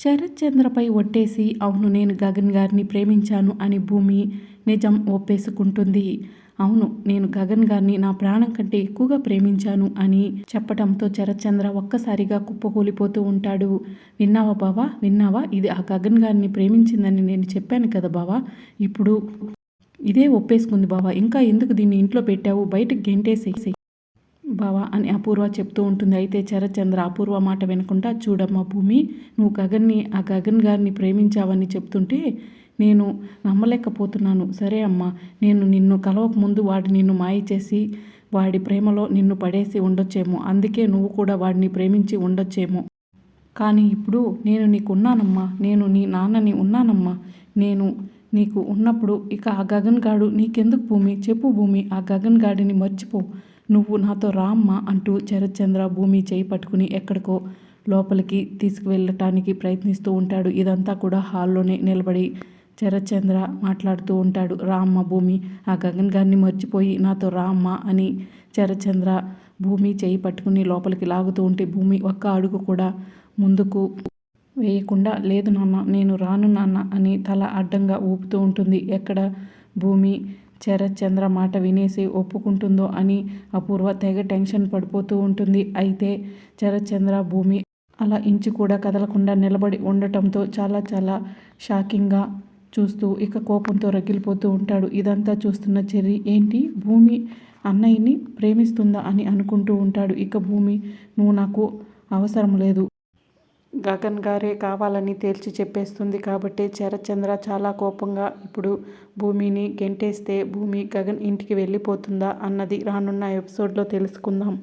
శరత్ చంద్రపై ఒట్టేసి అవును నేను గగన్ గారిని ప్రేమించాను అని భూమి నిజం ఒప్పేసుకుంటుంది. అవును నేను గగన్ గారిని నా ప్రాణం కంటే ఎక్కువగా ప్రేమించాను అని చెప్పడంతో శరత్చంద్ర ఒక్కసారిగా కుప్పకూలిపోతూ ఉంటాడు. విన్నావా బావా? విన్నావా? ఇది ఆ గగన్ గారిని ప్రేమించిందని నేను చెప్పాను కదా బావా? ఇప్పుడు ఇదే ఒప్పేసుకుంది బావా. ఇంకా ఎందుకు దీన్ని ఇంట్లో పెట్టావు? బయటకు గెంటేసేసి. బావా అని అపూర్వ చెప్తూ ఉంటుంది. అయితే చరచంద్ర అపూర్వ మాట వినకుండా చూడమ్మా భూమి నువ్వు గగన్ని ఆ గగన్ గారిని ప్రేమించావని చెప్తుంటే నేను నమ్మలేకపోతున్నాను. సరే అమ్మా నేను నిన్ను కలవక ముందు వాడు నిన్ను మాయ చేసి వాడి ప్రేమలో నిన్ను పడేసి ఉండొచ్చేమో. అందుకే నువ్వు కూడా వాడిని ప్రేమించి ఉండొచ్చేమో. కానీ ఇప్పుడు నేను నీకు ఉన్నానమ్మా నేను నీ నాన్నని ఉన్నానమ్మా. నేను నీకు ఉన్నప్పుడు ఇక ఆ గగన్ గాడు నీకెందుకు భూమి? చెప్పు భూమి ఆ గగన్ గాడిని మర్చిపో. నువ్వు నాతో రామ్మా అంటూ శరత్చంద్ర భూమి చేయి పట్టుకుని ఎక్కడికో లోపలికి తీసుకువెళ్ళటానికి ప్రయత్నిస్తూ ఉంటాడు. ఇదంతా కూడా హాల్లోనే నిలబడి శరత్చంద్ర మాట్లాడుతూ ఉంటాడు. రామ్మ భూమి ఆ గగన్ గారిని మర్చిపోయి నాతో రామ్మ అని శరత్చంద్ర భూమి చేయి పట్టుకుని లోపలికి లాగుతూ ఉంటే భూమి ఒక్క అడుగు కూడా ముందుకు వేయకుండా లేదు నాన్న నేను రాను నాన్న అని తల అడ్డంగా ఊపుతూ ఉంటుంది. ఎక్కడ భూమి శరత్చంద్ర మాట వినేసి ఒప్పుకుంటుందో అని అపూర్వ తెగ టెన్షన్ పడిపోతూ ఉంటుంది. అయితే శరత్చంద్ర భూమి అలా ఇంచు కూడా కదలకుండా నిలబడి ఉండటంతో చాలా చాలా షాకింగ్గా చూస్తూ ఇక కోపంతో రగిలిపోతూ ఉంటాడు. ఇదంతా చూస్తున్న చెర్రి ఏంటి? భూమి అన్నయ్యని ప్రేమిస్తుందా? అని అనుకుంటూ ఉంటాడు. ఇక భూమి నువ్వు నాకు అవసరం లేదు. గగన్ గారే కావాలని తేల్చి చెప్పేస్తుంది కాబట్టి శరత్చంద్ర చాలా కోపంగా ఇప్పుడు భూమిని గెంటేస్తే భూమి గగన్ ఇంటికి వెళ్ళిపోతుందా అన్నది రానున్న ఎపిసోడ్లో తెలుసుకుందాం.